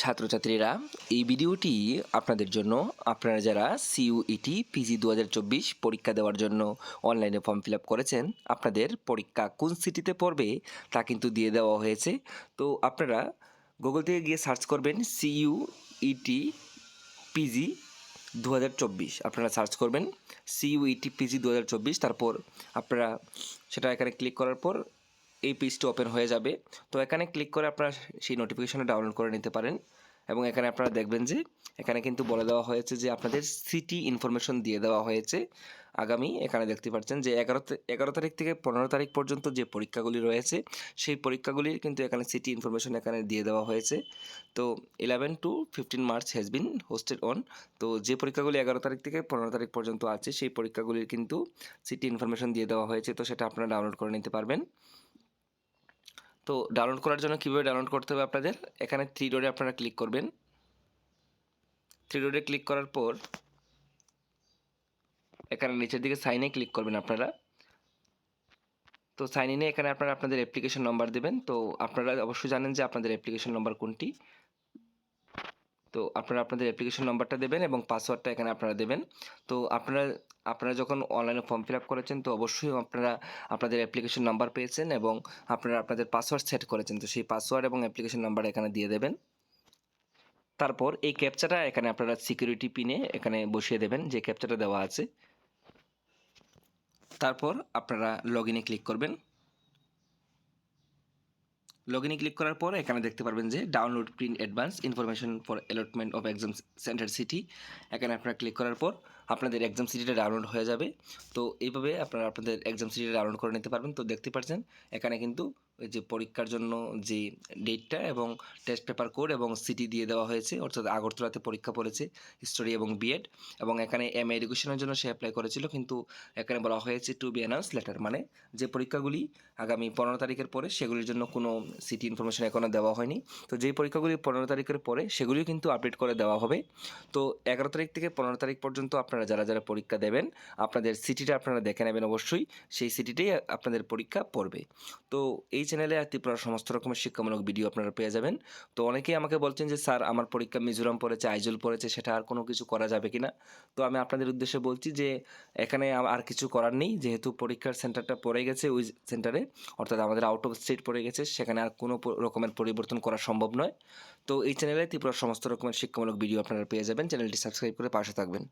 ছাত্রছাত্রীরা, এই ভিডিওটি আপনাদের জন্য, আপনারা যারা সিইউইটি পিজি দু হাজার চব্বিশ পরীক্ষা দেওয়ার জন্য অনলাইনে ফর্ম ফিল করেছেন, আপনাদের পরীক্ষা কোন সিটিতে পড়বে তা কিন্তু দিয়ে দেওয়া হয়েছে। তো আপনারা গুগল থেকে গিয়ে সার্চ করবেন সিইউইটি পিজি দু হাজার চব্বিশ। আপনারা সার্চ করবেন সিইউইটি পিজি দু হাজার চব্বিশ, তারপর আপনারা সেটা এখানে ক্লিক করার পর এই পেজটি ওপেন হয়ে যাবে। তো এখানে ক্লিক করে আপনারা সেই নোটিফিকেশনটা ডাউনলোড করে নিতে পারেন এবং এখানে আপনারা দেখবেন যে এখানে কিন্তু বলে দেওয়া হয়েছে যে আপনাদের সিটি ইনফরমেশন দিয়ে দেওয়া হয়েছে। আগামী এখানে দেখতে পাচ্ছেন যে এগারো এগারো তারিখ থেকে পনেরো তারিখ পর্যন্ত যে পরীক্ষাগুলি রয়েছে, সেই পরীক্ষাগুলির কিন্তু এখানে সিটি ইনফরমেশন এখানে দিয়ে দেওয়া হয়েছে। তো eleven to fifteen March has been hosted on তো যে পরীক্ষাগুলি এগারো তারিখ থেকে পনেরো তারিখ পর্যন্ত আছে, সেই পরীক্ষাগুলির কিন্তু সিটি ইনফরমেশন দিয়ে দেওয়া হয়েছে। তো সেটা আপনারা ডাউনলোড করে নিতে পারবেন। তো ডাউনলোড করার জন্য কীভাবে ডাউনলোড করতে হবে আপনাদের? এখানে থ্রি ডোরে আপনারা ক্লিক করবেন। থ্রি ডোরে ক্লিক করার পর এখানে নিচের দিকে সাইনে ক্লিক করবেন আপনারা। তো সাইন ইনে এখানে আপনারা আপনাদের অ্যাপ্লিকেশন নাম্বার দেবেন। তো আপনারা অবশ্যই জানেন যে আপনাদের অ্যাপ্লিকেশন নাম্বার কোনটি। তো আপনারা আপনাদের অ্যাপ্লিকেশন নাম্বারটা দেবেন এবং পাসওয়ার্ডটা এখানে আপনারা দেবেন। তো আপনারা আপনারা যখন অনলাইনে ফর্ম ফিল আপ করেছেন, তো অবশ্যই আপনারা আপনাদের অ্যাপ্লিকেশন নাম্বার পেয়েছেন এবং আপনারা আপনাদের পাসওয়ার্ড সেট করেছেন। তো সেই পাসওয়ার্ড এবং অ্যাপ্লিকেশন নাম্বার এখানে দিয়ে দেবেন। তারপর এই ক্যাপচাটা এখানে আপনারা সিকিউরিটি পিনে এখানে বসিয়ে দেবেন, যে ক্যাপচাটা দেওয়া আছে। তারপর আপনারা লগ ইনে ক্লিক করবেন। লগ ইনে ক্লিক করার পর এখানে দেখতে পারবেন যে download print advance information for allotment of exam centre city এখানে আপনারা ক্লিক করার পর আপনাদের এক্সাম সিটিটা ডাউনলোড হয়ে যাবে। তো এইভাবে আপনারা আপনাদের এক্সাম সিটিটা ডাউনলোড করে নিতে পারবেন। তো দেখতে পাচ্ছেন, এখানে কিন্তু ওই যে পরীক্ষার জন্য যে ডেটটা এবং টেস্ট পেপার কোড এবং সিটি দিয়ে দেওয়া হয়েছে, অর্থাৎ আগরতলাতে পরীক্ষা পড়েছে হিস্টোরি এবং বিএড এবং এখানে এম এডুকেশনের জন্য সে অ্যাপ্লাই করেছিল, কিন্তু এখানে বলা হয়েছে টু বি অ্যানাউন্স লেটার মানে যে পরীক্ষাগুলি আগামী পনেরো তারিখের পরে সেগুলির জন্য কোনো সিটি ইনফরমেশন এখনও দেওয়া হয়নি। তো যেই পরীক্ষাগুলি পনেরো তারিখের পরে সেগুলিও কিন্তু আপডেট করে দেওয়া হবে। তো এগারো তারিখ থেকে পনেরো তারিখ পর্যন্ত আপনারা যারা যারা পরীক্ষা দেবেন, আপনাদের সিটিটা আপনারা দেখে নেবেন অবশ্যই, সেই সিটিটাই আপনাদের পরীক্ষা পড়বে। তো এই চ্যানেলে ত্রিপুরার সমস্ত রকমের শিক্ষামূলক ভিডিও আপনারা পেয়ে যাবেন। তো অনেকেই আমাকে বলছেন যে, স্যার, আমার পরীক্ষা মিজোরাম পড়েছে, আইজল পড়েছে, সেটা আর কোনো কিছু করা যাবে কি না তো আমি আপনাদের উদ্দেশ্যে বলছি যে, এখানে আর কিছু করার নেই। যেহেতু পরীক্ষার সেন্টারটা পড়ে গেছে ওই সেন্টারে, অর্থাৎ আমাদের আউট অফ স্টেট পড়ে গেছে, সেখানে আর কোনো রকমের পরিবর্তন করা সম্ভব নয়। তো এই চ্যানেলে ত্রিপুরার সমস্ত রকমের শিক্ষামূলক ভিডিও আপনারা পেয়ে যাবেন। চ্যানেলটি সাবস্ক্রাইব করে পাশে থাকবেন।